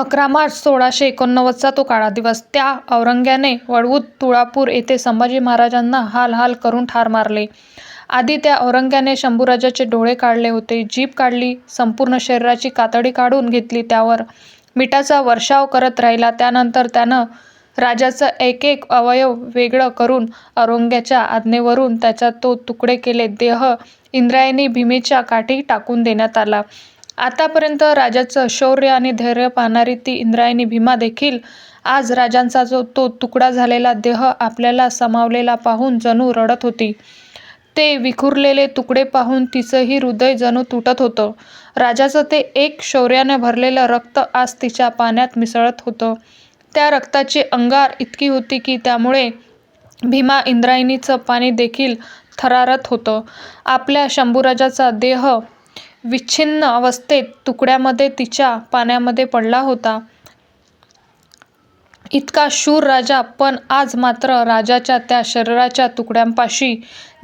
अकरा मार्च सोळाशे एकोणनव्वदचा तो काळा दिवस. त्या औरंग्याने वळवूत तुळापूर येथे संभाजी महाराजांना हाल हाल करून ठार मारले. आधी त्या औरंग्याने शंभूराजाचे डोळे काढले होते, जीभ काढली, संपूर्ण शरीराची कातडी काढून घेतली, त्यावर मिठाचा वर्षाव करत राहिला. त्यानंतर त्यानं राजाचं एक एक अवयव वेगळं करून औरंग्याच्या आज्ञेवरून त्याचा तो तुकडे केले. देह इंद्रायणी भीमेच्या काठी टाकून देण्यात आला. आतापर्यंत राजाचं शौर्य आणि धैर्य पाहणारी ती इंद्रायणी भीमा देखील आज राजांचा जो तो तुकडा झालेला देह आपल्याला सामावलेला पाहून जणू रडत होती. ते विखुरलेले तुकडे पाहून तिचंही हृदय जणू तुटत होतं. राजाचं ते एक शौर्याने भरलेलं रक्त आज तिच्या पाण्यात मिसळत होतं. त्या रक्ताची अंगार इतकी होती की त्यामुळे भीमा इंद्रायणीचं पाणी देखील थरारत होतं. आपल्या शंभूराजाचा देह विच्छिन्न अवस्थेत तुकड्यामध्ये तिच्या पाण्यामध्ये पडला होता. इतका शूर राजा, पण आज मात्र राजाच्या त्या शरीराच्या तुकड्यांपाशी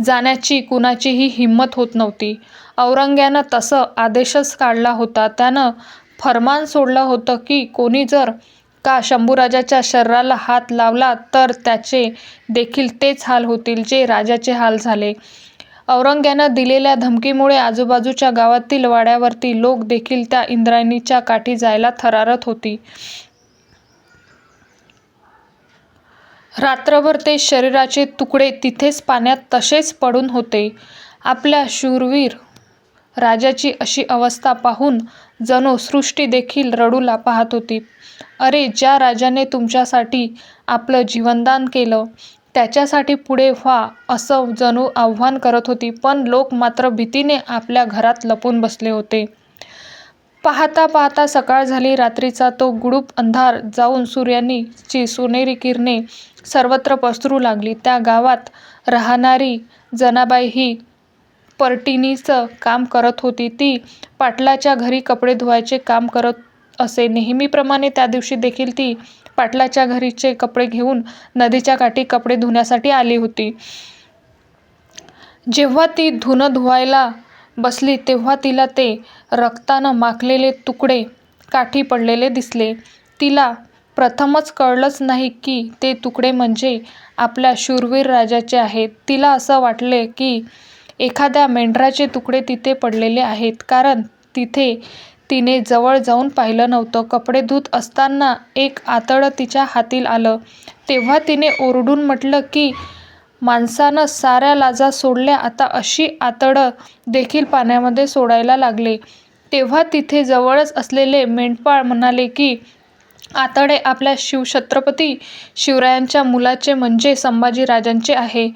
जाण्याची कुणाचीही हिंमत होत नव्हती. औरंग्यानं तसं आदेशच काढला होता. त्यानं फरमान सोडलं होतं की कोणी जर का शंभूराजाच्या शरीराला हात लावला तर त्याचे देखील तेच हाल होतील जे राजाचे हाल झाले. औरंग्यानं दिलेल्या धमकीमुळे आजूबाजूच्या गावातील वाड्यावरती लोक देखील त्या इंद्रायणीच्या काठी जायला थरारत होती. रात्रभर ते शरीराचे तुकडे तिथेच पाण्यात तसेच पडून होते. आपल्या शूरवीर राजाची अशी अवस्था पाहून जणू सृष्टी देखील रडूला पाहत होती. अरे, ज्या राजाने तुमच्यासाठी आपलं जीवनदान केलं, त्याच्यासाठी पुढे व्हा असं जणू आव्हान करत होती. पण लोक मात्र भीतीने आपल्या घरात लपून बसले होते. पाहता पाहता सकाळ झाली. रात्रीचा तो गुडूप अंधार जाऊन सूर्याची सोनेरी किरणे सर्वत्र पसरू लागली. त्या गावात राहणारी जनाबाई ही पर्टिनीचं काम करत होती. ती पाटलाच्या घरी कपडे धुवायचे काम करत असे. नेहमीप्रमाणे त्या दिवशी देखील ती पाटलाच्या घरीचे कपडे घेऊन नदीच्या काठी कपडे धुण्यासाठी आली होती. जेव्हा ती धुणं धुवायला बसली तेव्हा तिला ते रक्तानं माखलेले तुकडे काठी पडलेले दिसले. तिला प्रथमच कळलंच नाही की ते तुकडे म्हणजे आपल्या शूरवीर राजाचे आहेत. तिला असं वाटले की एखाद्या मेंढराचे तुकडे तिथे पडलेले आहेत. कारण तिथे तिने जवळ जाऊन पाहिलं नव्हतं. कपडे धुत असताना एक आतडं तिच्या हाती आलं. तेव्हा तिने ओरडून म्हटलं की माणसानं साऱ्या लाजा सोडल्या, आता अशी आतडं देखील पाण्यामध्ये सोडायला लागले. तेव्हा तिथे जवळच असलेले मेंढपाळ म्हणाले की आतडे आपल्या शिवछत्रपती शिवरायांच्या मुलाचे म्हणजे संभाजी राजांचे आहे.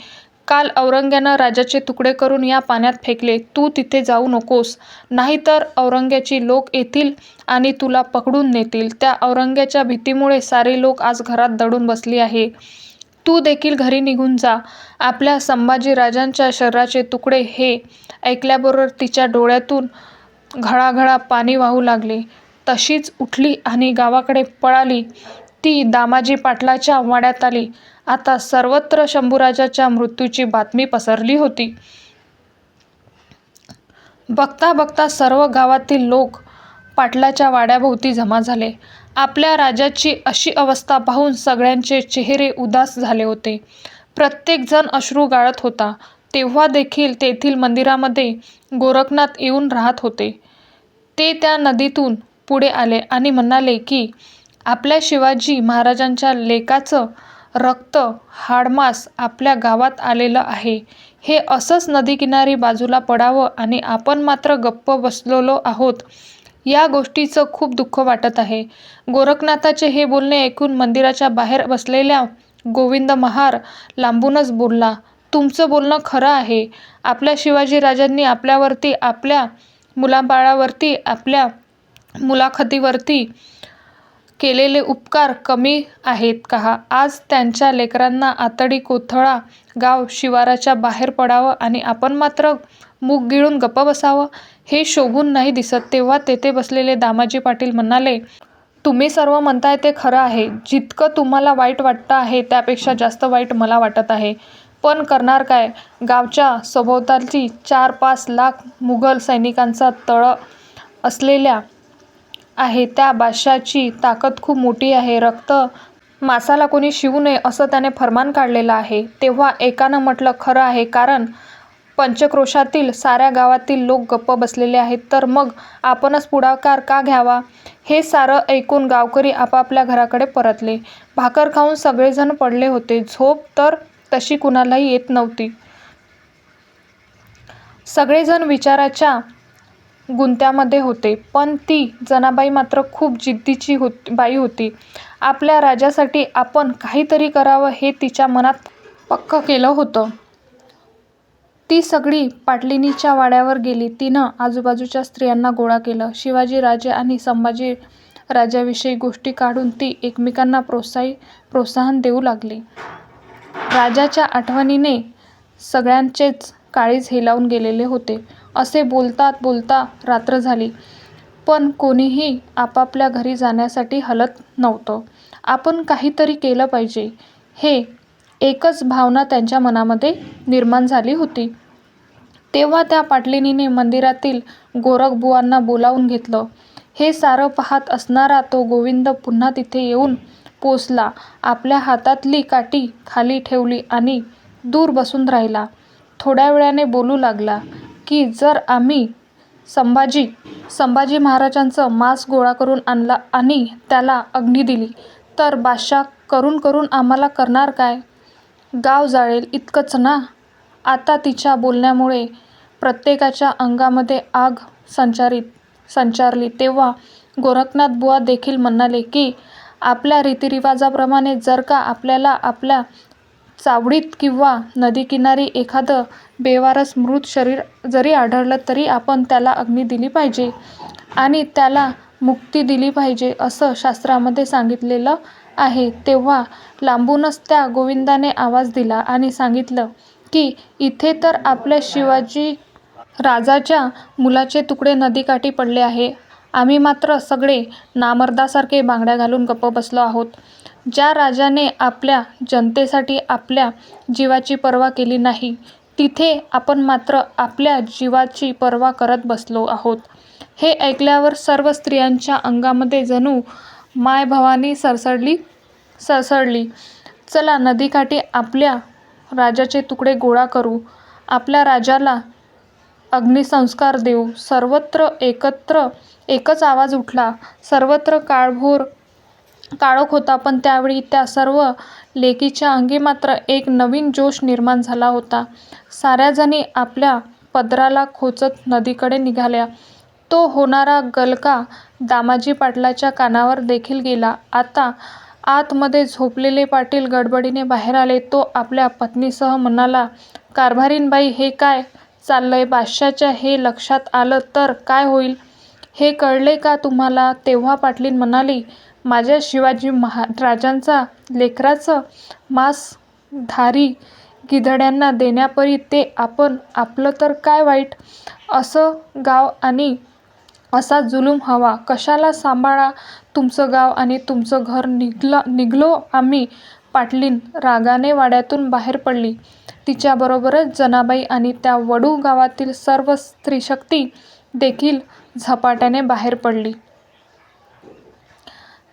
काल औरंग्यानं राजाचे तुकडे करून या पाण्यात फेकले. तू तिथे जाऊ नकोस, नाहीतर औरंग्याची लोक येतील आणि तुला पकडून नेतील. त्या औरंग्याच्या भीतीमुळे सारी लोक आज घरात दडून बसली आहे. तू देखील घरी निघून जा. आपल्या संभाजी राजांच्या शरीराचे तुकडे हे ऐकल्याबरोबर तिच्या डोळ्यातून घळाघळा पाणी वाहू लागले. तशीच उठली आणि गावाकडे पळाली. ती दामाजी पाटलाच्या वाड्यात आली. आता सर्वत्र शंभूराजाच्या मृत्यूची बातमी पसरली होती. बघता बघता सर्व गावातील लोक पाटलाच्या वाड्याभोवती जमा झाले. आपल्या राजाची अशी अवस्था पाहून सगळ्यांचे चेहरे उदास झाले होते. प्रत्येकजण अश्रू गाळत होता. तेव्हा देखील तेथील मंदिरामध्ये गोरखनाथ येऊन राहत होते. ते त्या नदीतून पुढे आले आणि म्हणाले की आपल्या शिवाजी महाराजांच्या लेकाचं रक्त, हाडमास आपल्या गावात आलेलं आहे. हे असंच नदीकिनारी बाजूला पडावं आणि आपण मात्र गप्प बसलेलो आहोत, या गोष्टीचं खूप दुःख वाटत आहे. गोरखनाथाचे हे बोलणे ऐकून मंदिराच्या बाहेर बसलेला गोविंद महार लांबूनच बोलला, तुमचं बोलणं खरं आहे. आपल्या शिवाजी राजांनी आपल्यावरती, आपल्या मुलाबाळावरती आपल्या मुलाखतीवरती केलेले उपकार कमी आहेत का? आज त्यांच्या लेकरांना आतडी कोथळा गाव शिवाराच्या बाहेर पडावं आणि आपण मात्र मूग गिळून गप्प बसावं, हे शोभून नाही दिसत. तेव्हा तेथे बसलेले दामाजी पाटील म्हणाले, तुम्ही सर्व म्हणताय ते खरं आहे. जितकं तुम्हाला वाईट वाटतं आहे त्यापेक्षा जास्त वाईट मला वाटत आहे. पण करणार काय? गावच्या सभोवताली चार पाच लाख मुघल सैनिकांचा तळ असलेल्या आहे त्या बादशहाची ताकद खूप मोठी आहे. रक्त मांसाला कोणी शिवू नये असं त्याने फर्मान काढलेलं आहे. तेव्हा एकानं म्हटलं खरं आहे कारण पंचक्रोशीतील साऱ्या गावातील लोक गप्प बसलेले आहेत तर मग आपणच पुढाकार का घ्यावा? हे सारं ऐकून गावकरी आपापल्या घराकडे परतले. भाकर खाऊन सगळेजण पडले होते. झोप तर तशी कुणालाही येत नव्हती. सगळेजण विचाराच्या गुंत्यामध्ये होते. पण ती जनाबाई मात्र खूप जिद्दीची बाई होती. आपल्या राजासाठी आपण काहीतरी करावं हे तिच्या मनात पक्कं केलं होतं. ती सगळी पाटलिनीच्या वाड्यावर गेली. तिनं आजूबाजूच्या स्त्रियांना गोळा केलं. शिवाजी राजे आणि संभाजी राजाविषयी गोष्टी काढून ती एकमेकांना प्रोत्साही प्रोत्साहन देऊ लागली. राजाच्या आठवणीने सगळ्यांचेच काळीज हेलावून गेलेले होते. असे बोलता बोलता रात्र झाली. पण कोणीही आपापल्या घरी जाण्यासाठी हलत नव्हतं. आपण काहीतरी केलं पाहिजे हे एकच भावना त्यांच्या मनामध्ये निर्माण झाली होती. तेव्हा त्या पाटलिनीने मंदिरातील गोरखबुवांना बोलावून घेतलं. हे सारं पाहत असणारा तो गोविंद पुन्हा तिथे येऊन पोचला. आपल्या हातातली काठी खाली ठेवली आणि दूर बसून राहिला. थोड्या वेळाने बोलू लागला की जर आम्ही संभाजी संभाजी महाराजांचं मांस गोळा करून आणला आणि त्याला अग्नी दिली तर बादशाह करून करून आम्हाला करणार काय? गाव जाळेल इतकंच ना? आता तिच्या बोलण्यामुळे प्रत्येकाच्या अंगामध्ये आग संचारली. तेव्हा गोरखनाथ बुवा देखील म्हणाले की आपल्या रीतिरिवाजाप्रमाणे जर का आपल्याला आपल्या चावडीत किंवा नदीकिनारी एखादं बेवारस मृत शरीर जरी आढळलं तरी आपण त्याला अग्नी दिली पाहिजे आणि त्याला मुक्ती दिली पाहिजे असं शास्त्रामध्ये सांगितलेलं आहे. तेव्हा लांबूनच त्या गोविंदाने आवाज दिला आणि सांगितलं की इथे तर आपल्या शिवाजी राजाच्या मुलाचे तुकडे नदीकाठी पडले आहे. आम्ही मात्र सगळे नामर्दासारखे बांगड्या घालून गप्प बसलो आहोत. ज्या राजाने आपल्या जनतेसाठी आपल्या जीवाची पर्वा केली नाही तिथे आपण मात्र आपल्या जीवाची पर्वा करत बसलो आहोत. हे ऐकल्यावर सर्व स्त्रियांच्या अंगामध्ये जणू मायभवानी सळसळली. चला नदीकाठी आपल्या राजाचे तुकडे गोळा करू. आपल्या राजाला अग्निसंस्कार देऊ. सर्वत्र एकच आवाज उठला. सर्वत्र काळभोर काळोख होता पण त्यावेळी त्या सर्व लेकीच्या अंगी मात्र एक नवीन जोश निर्माण झाला होता. साऱ्याजणी आपल्या पदराला खोचत नदीकडे निघाल्या. तो होणारा गलका दामाजी पाटलाच्या कानावर देखील गेला. आता आतमध्ये झोपलेले पाटील गडबडीने बाहेर आले. तो आपल्या पत्नीसह म्हणाला कारभारीणबाई हे काय चाललंय? बादशाच्या हे लक्षात आलं तर काय होईल? हे कळले का तुम्हाला? तेव्हा पाटलीन म्हणाली माझ्या शिवाजी महाराजांचा लेकराचं मांस धारी गिधाडांना देण्यापरी ते आपण आपलं तर काय वाईट? असं गाव आणि असा जुलूम हवा कशाला? सांभाळा तुमचं गाव आणि तुमचं घर निघालो आम्ही. पाटलीण रागाने वाड्यातून बाहेर पडली. तिच्याबरोबरच जनाबाई आणि त्या वडू गावातील सर्व स्त्रीशक्ती देखील झपाट्याने बाहेर पडली.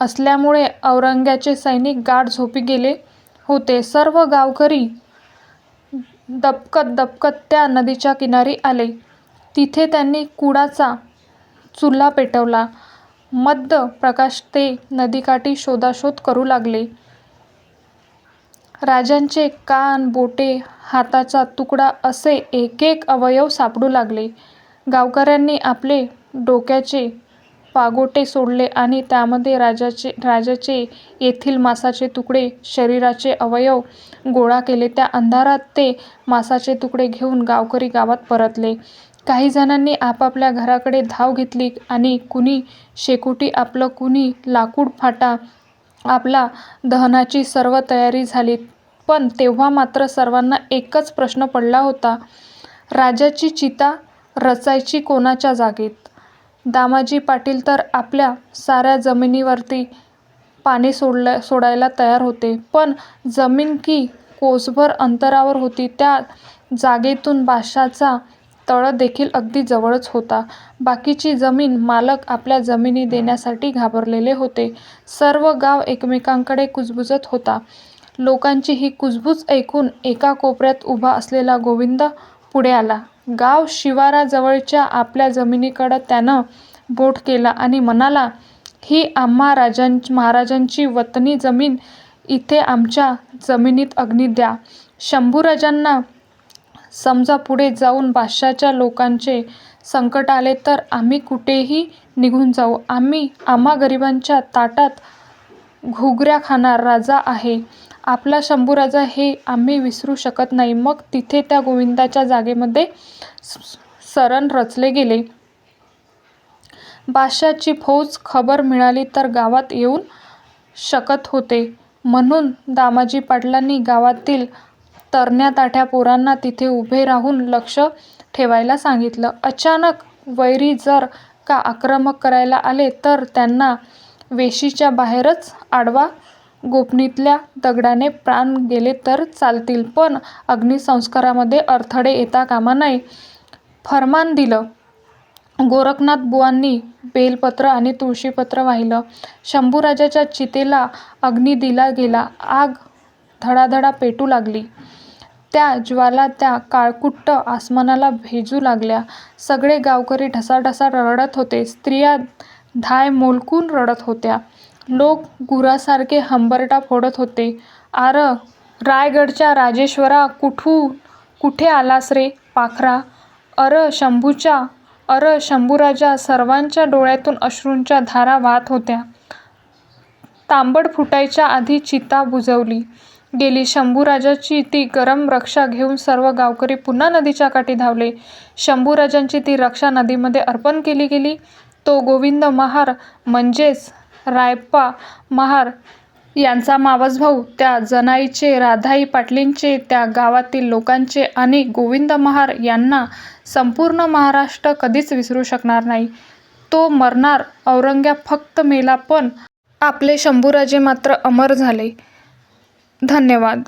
असल्यामुळे औरंग्याचे सैनिक गाढ झोपी गेले होते. सर्व गावकरी दपकत दपकत त्या नदीच्या किनारी आले. तिथे त्यांनी कुडाचा चुल्हा पेटवला. मद्द प्रकाश ते नदीकाठी शोधाशोध करू लागले. राजांचे कान, बोटे, हाताचा तुकडा असे एकेक अवयव सापडू लागले. गावकऱ्यांनी आपले डोक्याचे पागोटे सोडले आणि त्यामध्ये राजाचे राजाचे येथील मांसाचे तुकडे, शरीराचे अवयव गोळा केले. त्या अंधारात ते मांसाचे तुकडे घेऊन गावकरी गावात परतले. काही जणांनी आपापल्या घराकडे धाव घेतली आणि कुणी शेकोटी आपलं कुणी लाकूड फाटा आपला दहनाची सर्व तयारी झाली पण तेव्हा मात्र सर्वांना एकच प्रश्न पडला होता राजाची चिता रचायची कोणाच्या जागेत दामाजी पाटील तर आपल्या साऱ्या जमिनीवरती पाणी सोडल्या सोडायला तयार होते. पण जमीन की कोसभर अंतरावर होती त्या जागेतून बादशाचा तळ देखील अगदी जवळच होता. बाकीची जमीन मालक आपल्या जमिनी देण्यासाठी घाबरलेले होते. सर्व गाव एकमेकांकडे कुजबुजत होता. लोकांची ही कुजबूज ऐकून एका कोपऱ्यात उभा असलेला गोविंद पुढे आला. गाव शिवाराजवळच्या आपल्या जमिनीकडं त्यानं बोट केला आणि म्हणाला ही आम्हा राजां महाराजांची वतनी जमीन इथे आमच्या जमिनीत अग्नी द्या. शंभूराजांना समजा पुढे जाऊन बादशाच्या लोकांचे संकट आले तर आम्ही कुठेही निघून जाऊ. आम्ही आम्हा गरिबांच्या ताटात घुगऱ्या खाणार राजा आहे. आपला शंभूराजा हे आम्ही विसरू शकत नाही. मग तिथे त्या गोविंदाच्या जागेमध्ये सरण रचले गेले. बादशाची फौज खबर मिळाली तर गावात येऊन शकत होते. म्हणून दामाजी पाटलांनी गावातील तरण्या ताठ्या पोरांना तिथे उभे राहून लक्ष ठेवायला सांगितलं. अचानक वैरी जर का आक्रमक करायला आले तर त्यांना वेशीच्या बाहेरच आडवा गोफणीतल्या दगडाने प्राण गेले तर चालतील पण अग्निसंस्कारामध्ये अडथळे येता कामा नये. फर्मान दिलं. गोरखनाथ बुवांनी बेलपत्र आणि तुळशीपत्र वाहिलं. शंभूराजाच्या चितेला अग्नी दिला गेला. आग धडाधडा पेटू लागली. त्या ज्वाला त्या काळकुट्ट आसमानाला भेजू लागल्या. सगळे गावकरी ढसाढसा रडत होते. स्त्रिया धाय मोलकून रडत होत्या. लोक गुरासारखे हंबरटा फोडत होते. आर रायगडच्या राजेश्वरा कुठून कुठे आलास रे पाखरा? अर शंभूच्या अर शंभूराजा सर्वांच्या डोळ्यातून अश्रूंच्या धारा वाहत होत्या. तांबड फुटायच्या आधी चिता बुजवली. गेली शंभूराजाची ती गरम रक्षा घेऊन सर्व गावकरी पुन्हा नदीच्या काठी धावले. शंभूराजांची ती रक्षा नदीमध्ये अर्पण केली गेली. तो गोविंद महार म्हणजेच रायप्पा महार यांचा मावस भाऊ त्या जनाईचे राधाई पाटलींचे त्या गावातील लोकांचे आणि गोविंद महार यांना संपूर्ण महाराष्ट्र कधीच विसरू शकणार नाही. तो मरणार औरंग्या फक्त मेला पण आपले शंभूराजे मात्र अमर झाले. धन्यवाद.